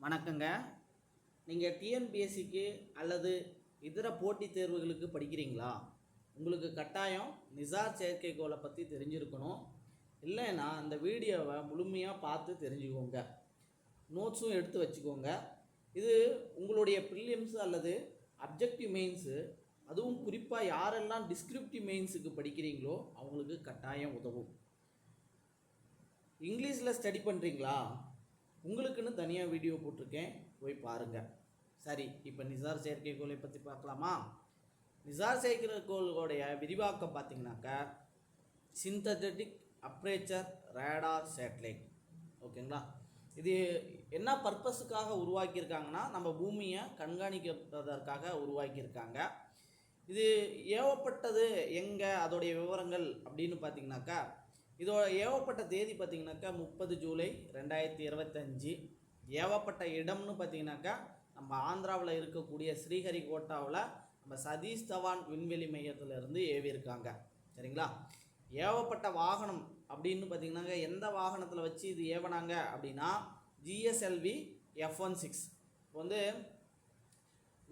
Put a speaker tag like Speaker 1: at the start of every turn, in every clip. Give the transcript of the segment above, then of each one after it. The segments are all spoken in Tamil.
Speaker 1: வணக்கங்க. நீங்கள் டிஎன்பிஎஸ்சிக்கு அல்லது இதர போட்டித் தேர்வுகளுக்கு படிக்கிறீங்களா? உங்களுக்கு கட்டாயம் நிசார் செயற்கைக்கோளை பற்றி தெரிஞ்சிருக்கணும். இல்லைன்னா அந்த வீடியோவை முழுமையாக பார்த்து தெரிஞ்சுக்கோங்க. நோட்ஸும் எடுத்து வச்சுக்கோங்க. இது உங்களுடைய ப்ரிலிம்ஸ் அல்லது அப்ஜெக்டிவ் மெயின்ஸு அதுவும் குறிப்பாக யாரெல்லாம் டிஸ்கிரிப்டிவ் மெயின்ஸுக்கு படிக்கிறீங்களோ அவங்களுக்கு கட்டாயம் உதவும். இங்கிலீஷில் ஸ்டடி பண்ணுறீங்களா உங்களுக்குன்னு தனியாக வீடியோ போட்டிருக்கேன். போய் பாருங்கள் சரி இப்போ நிசார் செயற்கைக்கோளை பற்றி பார்க்கலாமா? நிசார் செயற்கைக்கோள்களுடைய விரிவாக்கம் பார்த்தீங்கன்னாக்க சிந்தட்டிக் அப்ரேச்சர் ரேடார் சேட்டலைட் ஓகேங்களா? இது என்ன பர்பஸுக்காக உருவாக்கியிருக்காங்கன்னா நம்ம பூமியை கண்காணிக்கிறதற்காக உருவாக்கியிருக்காங்க. இது ஏவப்பட்டது எங்கே? அதோடைய விவரங்கள் அப்படின்னு பார்த்தீங்கன்னாக்கா இதோட ஏவப்பட்ட தேதி பார்த்தீங்கன்னாக்கா முப்பது ஜூலை ரெண்டாயிரத்தி இருபத்தஞ்சி. ஏவப்பட்ட இடம்னு பார்த்தீங்கன்னாக்கா நம்ம ஆந்திராவில் இருக்கக்கூடிய ஸ்ரீஹரிகோட்டாவில் நம்ம சதீஷ் தவான் விண்வெளி மையத்திலிருந்து ஏவியிருக்காங்க. சரிங்களா? ஏவப்பட்ட வாகனம் அப்படின்னு பார்த்திங்கனாக்கா எந்த வாகனத்தில் வச்சு இது ஏவனாங்க அப்படின்னா ஜிஎஸ்எல்வி எஃப் ஒன் சிக்ஸ் இப்போ வந்து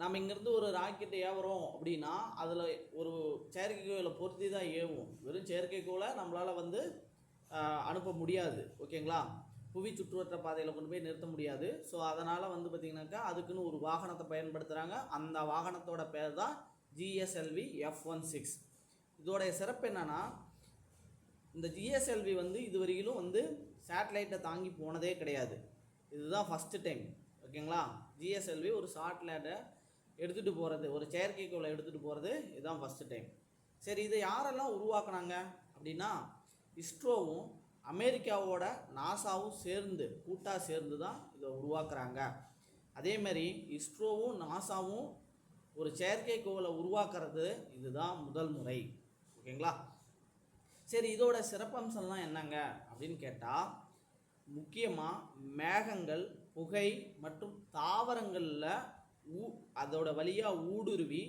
Speaker 1: நம்ம இங்கேருந்து ஒரு ராக்கெட்டு ஏவுறோம் அப்படின்னா அதில் ஒரு செயற்கைக்கோளை பொருத்தி தான் ஏவும். வெறும் செயற்கைக்கோளை நம்மளால் வந்து அனுப்ப முடியாது. ஓகேங்களா புவி சுற்றுவட்ட பாதையில் கொண்டு போய் நிறுத்த முடியாது. ஸோ அதனால் வந்து பார்த்திங்கனாக்கா அதுக்குன்னு ஒரு வாகனத்தை பயன்படுத்துகிறாங்க அந்த வாகனத்தோட பேர் தான் ஜிஎஸ்எல்வி எஃப் ஒன் சிக்ஸ் இதோடைய சிறப்பு என்னென்னா இந்த ஜிஎஸ்எல்வி வந்து இதுவரையிலும் வந்து சேட்டலைட்டை தாங்கி போனதே கிடையாது. இதுதான் ஃபஸ்ட்டு டைம் ஓகேங்களா ஜிஎஸ்எல்வி ஒரு சேட்டலைட்டை எடுத்துகிட்டு போகிறது ஒரு செயற்கைக்கோளை எடுத்துகிட்டு போகிறது இதுதான் ஃபஸ்ட்டு டைம் சரி இதை யாரெல்லாம் உருவாக்குனாங்க அப்படின்னா இஸ்ரோவும் அமெரிக்காவோட நாசாவும் சேர்ந்து கூட்டாக சேர்ந்து தான் இதை உருவாக்குறாங்க. அதேமாதிரி இஸ்ரோவும் நாசாவும் ஒரு செயற்கைக்கோளை உருவாக்குறது இதுதான் முதல் முறை. ஓகேங்களா? சரி இதோட சிறப்பம்சம்லாம் என்னங்க அப்படின்னு கேட்டால் முக்கியமாக மேகங்கள் புகை மற்றும் தாவரங்களில் ஊ அதோட வழியாக ஊடுருவி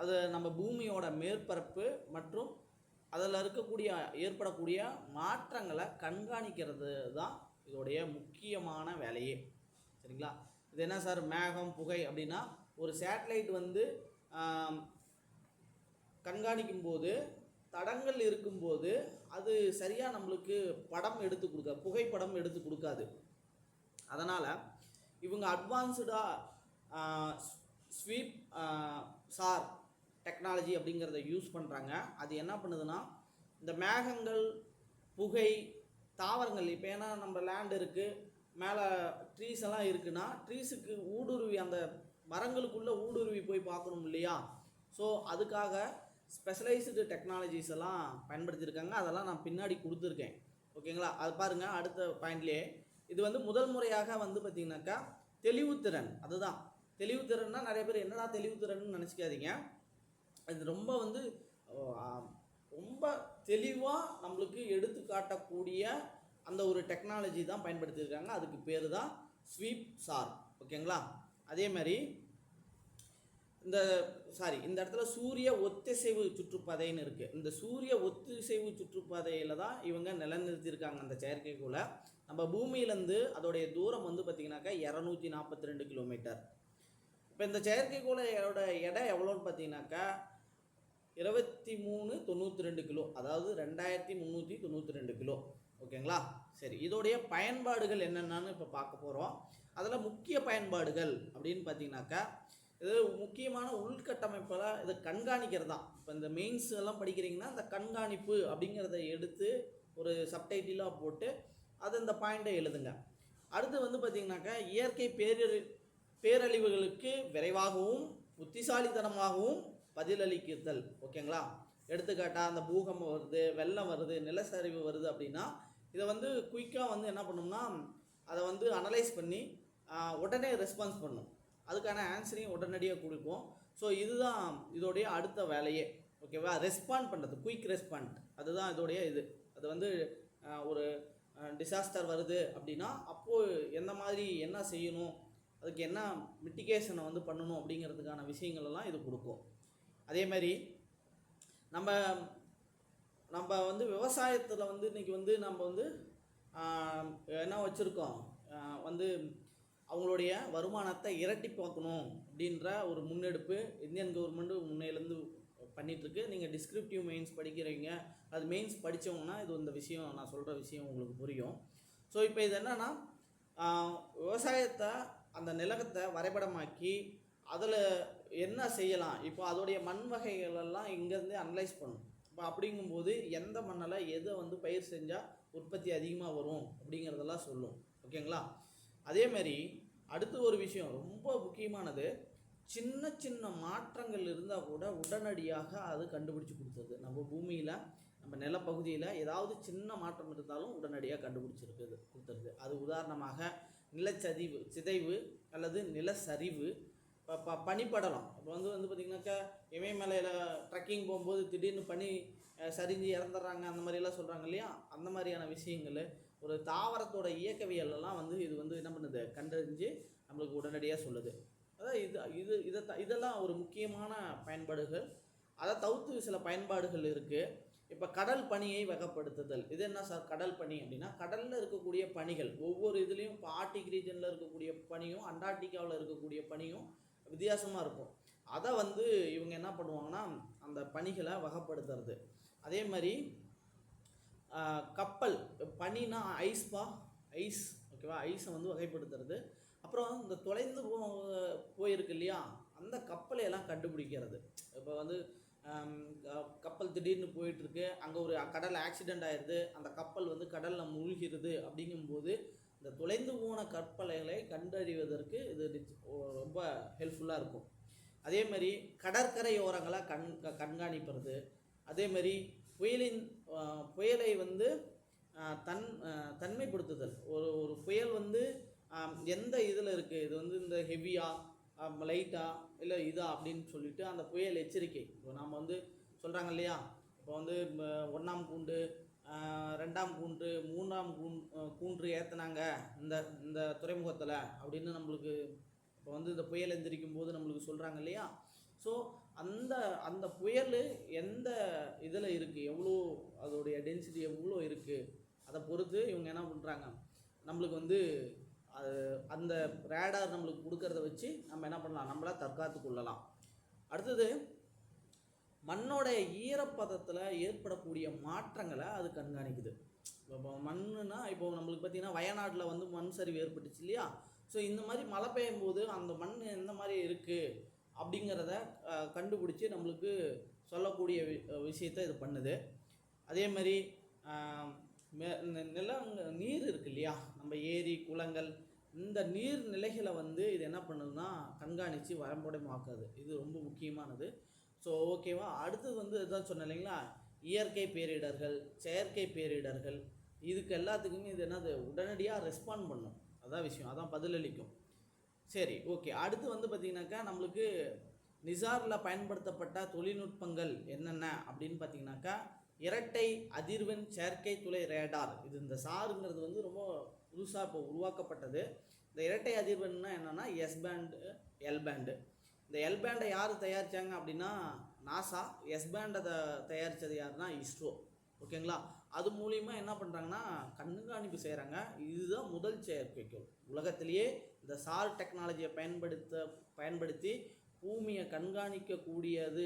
Speaker 1: அது நம்ம பூமியோட மேற்பரப்பு மற்றும் அதில் இருக்கக்கூடிய ஏற்படக்கூடிய மாற்றங்களை கண்காணிக்கிறது தான் இதோடைய முக்கியமான வேலையே. சரிங்களா? இது என்ன சார்? மேகம் புகை அப்படின்னா ஒரு சேட்டலைட் வந்து கண்காணிக்கும் போது தடங்கள் இருக்கும்போது அது சரியாக நம்மளுக்கு படம் எடுத்து கொடுக்க புகைப்படம் எடுத்து கொடுக்காது. அதனால் இவங்க அட்வான்ஸ்டாக ஸ்வீப் சார் டெக்னாலஜி அப்படிங்கிறத யூஸ் பண்ணுறாங்க அது என்ன பண்ணுதுன்னா இந்த மேகங்கள் புகை தாவரங்கள் இப்போ ஏன்னா நம்ம லேண்ட் இருக்குது மேலே ட்ரீஸ் எல்லாம் இருக்குன்னா ட்ரீஸுக்கு ஊடுருவி அந்த மரங்களுக்குள்ளே ஊடுருவி போய் பார்க்கணும் இல்லையா? ஸோ அதுக்காக ஸ்பெஷலைஸ்டு டெக்னாலஜிஸ் எல்லாம் பயன்படுத்தியிருக்காங்க. அதெல்லாம் நான் பின்னாடி கொடுத்துருக்கேன். ஓகேங்களா அது பாருங்கள் அடுத்த பாயிண்ட்லேயே இது வந்து முதல் முறையாக வந்து பார்த்திங்கனாக்கா தெளிவுத்திறன். அதுதான். தெளிவுத்திறன்னா நிறைய பேர் என்னடா தெளிவுத்திறன்னு நினச்சிக்காதீங்க. அது ரொம்ப வந்து ரொம்ப தெளிவாக நம்மளுக்கு எடுத்து காட்டக்கூடிய அந்த ஒரு டெக்னாலஜி தான் பயன்படுத்தியிருக்காங்க. அதுக்கு பேர் தான் ஸ்வீப் சார். ஓகேங்களா? அதே மாதிரி இந்த சாரி இந்த இடத்துல சூரிய ஒத்திசைவு சுற்றுப்பாதைன்னு இருக்குது இந்த சூரிய ஒத்திசைவு சுற்றுப்பாதையில் தான் இவங்க நிலைநிறுத்தியிருக்காங்க அந்த செயற்கைக்குள்ளே நம்ம பூமியிலேருந்து அதோடைய தூரம் வந்து பார்த்திங்கனாக்கா இரநூத்தி நாற்பத்தி ரெண்டு கிலோமீட்டர் இப்போ இந்த செயற்கைக்கோளோட எடை எவ்வளோன்னு பார்த்தீங்கன்னாக்கா இருபத்தி மூணு தொண்ணூற்றி ரெண்டு கிலோ அதாவது ரெண்டாயிரத்தி முந்நூற்றி தொண்ணூற்றி ரெண்டு கிலோ. ஓகேங்களா? சரி இதோடைய பயன்பாடுகள் என்னென்னு இப்போ பார்க்க போகிறோம் அதில் முக்கிய பயன்பாடுகள் அப்படின்னு பார்த்தீங்கன்னாக்கா இது முக்கியமான உள்கட்டமைப்பில் இதை கண்காணிக்கிறது தான் இப்போ இந்த மெயின்ஸ் எல்லாம் படிக்கிறீங்கன்னா இந்த கண்காணிப்பு அப்படிங்கிறத எடுத்து ஒரு சப்டைட்டிலாக போட்டு அது இந்த பாயிண்ட்டை எழுதுங்க. அடுத்து வந்து பார்த்திங்கனாக்கா இயற்கை பேரழி பேரழிவுகளுக்கு விரைவாகவும் புத்திசாலித்தனமாகவும் பதிலளிக்குதல். ஓகேங்களா? எடுத்துக்காட்டாக அந்த பூகம்பம் வருது வெள்ளம் வருது நிலச்சரிவு வருது அப்படின்னா இதை வந்து குயிக்காக வந்து என்ன பண்ணோம்னா அதை வந்து அனலைஸ் பண்ணி உடனே ரெஸ்பான்ஸ் பண்ணும். அதுக்கான ஆன்சரையும் உடனடியாக கொடுக்கும். ஸோ இதுதான் இதோடைய அடுத்த வேலையே. ஓகேவா? ரெஸ்பாண்ட் பண்ணுறது குயிக் ரெஸ்பாண்ட் அதுதான் இதோடைய இது. அது வந்து ஒரு டிசாஸ்டர் வருது அப்படின்னா அப்போது எந்த மாதிரி என்ன செய்யணும்? அதுக்கு என்ன மிட்டிகேஷனை வந்து பண்ணணும் அப்படிங்கிறதுக்கான விஷயங்கள் எல்லாம் இது கொடுக்கும். அதே மாதிரி நம்ம நம்ம வந்து விவசாயத்தில் வந்து இன்றைக்கி வந்து நம்ம வந்து என்ன வச்சுருக்கோம்? வந்து அவங்களுடைய வருமானத்தை இரட்டி பார்க்கணும் அப்படின்ற ஒரு முன்னெடுப்பு இந்தியன் கவர்மெண்ட் முன்னையிலேருந்து பண்ணிகிட்ருக்கு நீங்கள் டிஸ்கிரிப்டிவ் மெயின்ஸ் படிக்கிறீங்க. அது மெயின்ஸ் படித்தவங்கன்னா இது இந்த விஷயம் நான் சொல்கிற விஷயம் உங்களுக்கு புரியும். ஸோ இப்போ இது என்னென்னா விவசாயத்தை அந்த நிலத்தை வரைபடமாக்கி அதில் என்ன செய்யலாம்? இப்போ அதோடைய மண் வகைகளெல்லாம் இங்கேருந்து அனலைஸ் பண்ணும் இப்போ அப்படிங்கும்போது எந்த மண்ணில் எதை வந்து பயிர் செஞ்சால் உற்பத்தி அதிகமாக வரும் அப்படிங்கிறதெல்லாம் சொல்லும். ஓகேங்களா? அதேமாரி அடுத்து ஒரு விஷயம் ரொம்ப முக்கியமானது. சின்ன சின்ன மாற்றங்கள் இருந்தால் கூட உடனடியாக அது கண்டுபிடிச்சு கொடுத்தது. நம்ம பூமியில் நம்ம நிலப்பகுதியில் ஏதாவது சின்ன மாற்றம் இருந்தாலும் உடனடியாக கண்டுபிடிச்சிருக்குது கொடுத்துருது அது உதாரணமாக நிலச்சதிவு சிதைவு அல்லது நிலச்சரிவு. இப்போ ப பனிப்படலம். இப்போ வந்து வந்து பார்த்திங்கனாக்கா இமயமலையில் ட்ரெக்கிங் போகும்போது திடீர்னு பனி சரிஞ்சு இறந்துடுறாங்க அந்த மாதிரியெல்லாம் சொல்கிறாங்க இல்லையா? அந்த மாதிரியான விஷயங்கள். ஒரு தாவரத்தோட இயக்கவியலெல்லாம் வந்து இது வந்து என்ன பண்ணுது? கண்டறிஞ்சு நம்மளுக்கு உடனடியாக சொல்லுது. அதான் இது இது இதை த- இதெல்லாம் ஒரு முக்கியமான பயன்பாடுகள். அதை தவிர்த்து சில பயன்பாடுகள் இருக்குது இப்போ கடல் பனியை வகைப்படுத்துதல். இது என்ன சார் கடல் பனி அப்படின்னா கடலில் இருக்கக்கூடிய பணிகள் ஒவ்வொரு இதுலேயும் இப்போ ஆர்டிக் ரீஜனில் இருக்கக்கூடிய பனியும் அண்டார்டிகாவில் இருக்கக்கூடிய பனியும் வித்தியாசமாக இருக்கும். அதை வந்து இவங்க என்ன பண்ணுவாங்கன்னா அந்த பணிகளை வகைப்படுத்துறது. அதே மாதிரி கப்பல் பனினா ஐஸ்பா ஐஸ் ஓகேவா? ஐஸை வந்து வகைப்படுத்துறது. அப்புறம் இந்த தொலைந்து போ போயிருக்கு இல்லையா? அந்த கப்பலையெல்லாம் கண்டுபிடிக்கிறது. இப்போ வந்து கப்பல் திடீர்னு போயிட்டுருக்கு. அங்கே ஒரு கடல் ஆக்சிடெண்ட் ஆயிடுது அந்த கப்பல் வந்து கடலில் மூழ்கிறது அப்படிங்கும்போது இந்த தொலைந்து போன கற்பலைகளை கண்டறிவதற்கு இது ரொம்ப ஹெல்ப்ஃபுல்லாக இருக்கும். அதே மாதிரி கடற்கரையோரங்களை கண் க- கண்காணிப்பது. அதே மாதிரி புயலின் புயலை வந்து தன் தன்மைப்படுத்துதல். ஒரு ஒரு புயல் வந்து எந்த இதில் இருக்குது இது வந்து இந்த ஹெவியாக லைட்டாக இல்லை இதா அப்படின்னு சொல்லிட்டு அந்த புயல் எச்சரிக்கை. இப்போ நாம் வந்து சொல்கிறாங்க இல்லையா? இப்போ வந்து ஒன்றாம் கூண்டு ரெண்டாம் கூண்டு மூன்றாம் கூண் கூன்று ஏற்றுனாங்க இந்த இந்த துறைமுகத்தில் அப்படின்னு நம்மளுக்கு இப்போ வந்து இந்த புயல் எந்திரிக்கும் போது நம்மளுக்கு சொல்கிறாங்க இல்லையா? ஸோ அந்த அந்த புயல் எந்த இதில் இருக்குது எவ்வளோ அதோடைய டென்சிட்டி எவ்வளோ இருக்குது அதை பொறுத்து இவங்க என்ன பண்ணுறாங்க நம்மளுக்கு வந்து அந்த ரேடார் நம்மளுக்கு கொடுக்கறத வச்சு நம்ம என்ன பண்ணலாம்? நம்மளாக தற்காத்து கொள்ளலாம். அடுத்தது மண்ணோடைய ஈரப்பதத்தில் ஏற்படக்கூடிய மாற்றங்களை அது கண்காணிக்குது. இப்போ மண்ணுனா இப்போ நம்மளுக்கு பார்த்தீங்கன்னா வயநாட்டில் வந்து மண் சரிவு ஏற்பட்டுச்சு இல்லையா? ஸோ இந்த மாதிரி மழை பெய்யும் போது அந்த மண் எந்த மாதிரி இருக்குது அப்படிங்கிறத கண்டுபிடிச்சி நம்மளுக்கு சொல்லக்கூடிய வி- விஷயத்தை இது பண்ணுது. அதே மாதிரி நிலம் நீர் இருக்கு இல்லையா? நம்ம ஏரி குளங்கள் இந்த நீர் நிலைகளை வந்து இது என்ன பண்ணுதுன்னா கண்காணித்து வரம்புடமாக்குது இது ரொம்ப முக்கியமானது. ஸோ ஓகேவா அடுத்தது வந்து இதுதான் சொன்னேன் இல்லைங்களா? இயற்கை பேரிடர்கள் செயற்கை பேரிடர்கள் இதுக்கு எல்லாத்துக்குமே இது என்னது? உடனடியாக ரெஸ்பாண்ட் பண்ணும். அதான் விஷயம். அதான் பதிலளிக்கும். சரி ஓகே அடுத்து வந்து பார்த்திங்கனாக்கா நம்மளுக்கு நிசாரில் பயன்படுத்தப்பட்ட தொழில்நுட்பங்கள் என்னென்ன அப்படின்னு பார்த்தீங்கன்னாக்கா இரட்டை அதிர்வெண் செயற்கை துளை ரேடார் இது இந்த சாருங்கிறது வந்து ரொம்ப புதுசாக இப்போ உருவாக்கப்பட்டது. இந்த இரட்டை அதிர்வெண்னா என்னென்னா எஸ் பேண்டு எல் பேண்டு இந்த எல் பேண்டை யார் தயாரித்தாங்க அப்படின்னா நாசா எஸ் பேண்டை த தயாரித்தது யாருன்னா இஸ்ரோ ஓகேங்களா? அது மூலிமா என்ன பண்ணுறாங்கன்னா கண்காணிப்பு செய்கிறாங்க இதுதான் முதல் செயற்கைக்கோள் உலகத்திலேயே இந்த சார் டெக்னாலஜியை பயன்படுத்த பயன்படுத்தி பூமியை கண்காணிக்கக்கூடியது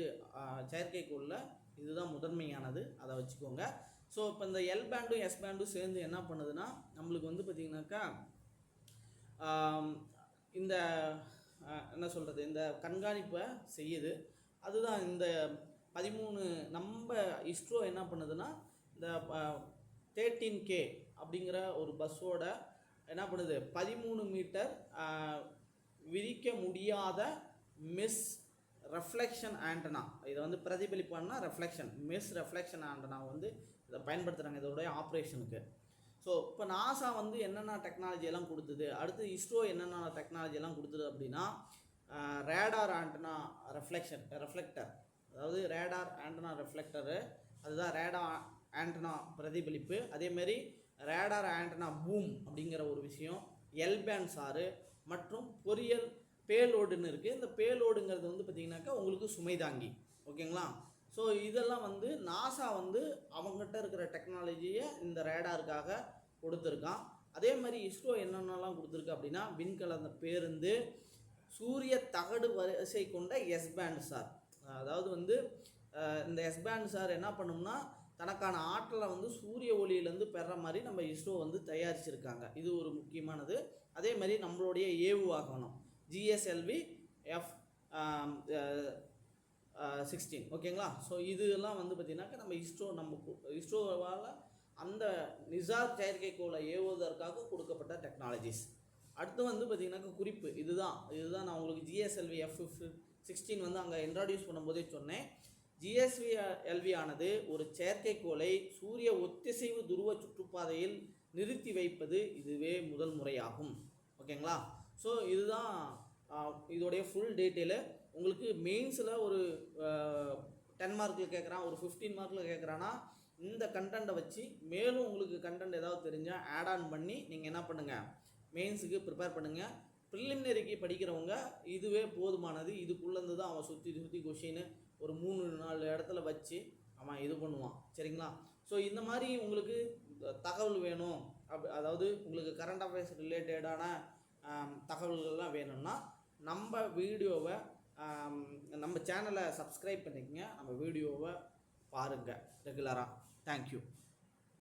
Speaker 1: செயற்கைக்கோளில் இதுதான் முதன்மையானது. அதை வச்சுக்கோங்க. ஸோ இப்போ இந்த எல் பேண்டும் எஸ் பேண்டும் சேர்ந்து என்ன பண்ணுதுன்னா நம்மளுக்கு வந்து பார்த்திங்கனாக்கா இந்த என்ன சொல்கிறது இந்த கண்காணிப்பை செய்யுது. அதுதான் இந்த பதிமூணு நம்ம இஸ்ரோ என்ன பண்ணுதுன்னா இந்த தேர்ட்டீன் கே அப்படிங்கிற ஒரு பஸ்ஸோட என்ன பண்ணுது பதிமூணு மீட்டர் விரிக்க முடியாத மிஸ் ரெஃப்ளெக்ஷன் ஆண்டனா இதை வந்து பிரதிபலிப்பான்னா ரெஃப்ளெக்ஷன் மிஸ் ரெஃப்ளெக்ஷன் ஆண்டனா வந்து இதை பயன்படுத்துகிறாங்க இதோடைய ஆப்ரேஷனுக்கு ஸோ இப்போ நாசா வந்து என்னென்ன டெக்னாலஜி எல்லாம் கொடுத்தது? அடுத்து இஸ்ரோ என்னென்ன டெக்னாலஜி எல்லாம் கொடுத்தது அப்படின்னா ரேடார் ஆண்டனா ரெஃப்ளெக்ஷன் ரெஃப்ளெக்டர் அதாவது ரேடார் ஆண்டனா ரெஃப்ளெக்டரு அதுதான் ரேடா ஆண்டனா பிரதிபலிப்பு. அதேமாரி ரேடார் ஆண்டனா பூம் அப்படிங்கிற ஒரு விஷயம் எல்பேன் சாறு மற்றும் பொரியல் பேலோடுன்னு இருக்குது இந்த பேலோடுங்கிறது வந்து பார்த்திங்கனாக்கா உங்களுக்கு சுமை தாங்கி. ஓகேங்களா ஸோ இதெல்லாம் வந்து நாசா வந்து அவங்ககிட்ட இருக்கிற டெக்னாலஜியை இந்த ரேடாருக்காக கொடுத்துருக்கான். அதே மாதிரி இஸ்ரோ என்னென்னலாம் கொடுத்துருக்கு அப்படின்னா விண்கலந்த பேருந்து சூரிய தகடு வரிசை கொண்ட எஸ் பேண்ட் சார். அதாவது வந்து இந்த எஸ் பேண்ட் சார் என்ன பண்ணும்னா தனக்கான ஆற்றலை வந்து சூரிய ஒளியிலேருந்து பெற மாதிரி நம்ம இஸ்ரோ வந்து தயாரிச்சிருக்காங்க. இது ஒரு முக்கியமானது. அதே மாதிரி நம்மளுடைய ஏவு வாகனம் ஜிஎஸ்எல்வி எஃப் சிக்ஸ்டீன் ஓகேங்களா ஸோ இதெல்லாம் வந்து பார்த்திங்கனாக்கா நம்ம இஸ்ரோ நம்ம இஸ்ரோவால் அந்த நிசார் செயற்கைக்கோளை ஏவுவதற்காக கொடுக்கப்பட்ட டெக்னாலஜிஸ் அடுத்து வந்து பார்த்திங்கனாக்கா குறிப்பு. இதுதான். இதுதான் நான் உங்களுக்கு ஜிஎஸ்எல்வி எஃப் சிக்ஸ்டீன் வந்து அங்கே இன்ட்ராடியூஸ் பண்ணும்போதே சொன்னேன். ஜிஎஸ்வி எல்வி ஆனது ஒரு செயற்கைக்கோளை சூரிய ஒத்திசைவு துருவ சுற்றுப்பாதையில் நிறுத்தி வைப்பது இதுவே முதல் முறையாகும். ஓகேங்களா ஸோ இதுதான் இதோடைய ஃபுல் டீட்டெயிலு உங்களுக்கு மெயின்ஸில் ஒரு டென் மார்க்கில் கேட்குறான் ஒரு ஃபிஃப்டீன் மார்க்கில் கேட்குறான்னா இந்த கண்டென்ட்டை வச்சு மேலும் உங்களுக்கு கண்டென்ட் ஏதாவது தெரிஞ்சால் ஆட் ஆன் பண்ணி நீங்கள் என்ன பண்ணுங்கள் மெயின்ஸுக்கு ப்ரிப்பேர் பண்ணுங்கள் ப்ரிலிமினரிக்கு படிக்கிறவங்க இதுவே போதுமானது. இதுக்குள்ளேருந்து தான் அவன் சுற்றி சுற்றி கொஷின்னு ஒரு மூணு நாலு இடத்துல வச்சு அவன் இது பண்ணுவான். சரிங்களா? ஸோ இந்த மாதிரி உங்களுக்கு தகவல் வேணும். அப் அதாவது உங்களுக்கு கரண்ட் அஃபேர்ஸ் ரிலேட்டடான தகவல்கள்லாம் வேணும்னா நம்ம வீடியோவை நம்ம சேனலை சப்ஸ்கிரைப் பண்ணிக்கங்க. நம்ம வீடியோவை பாருங்கள் ரெகுலராக தேங்க்யூ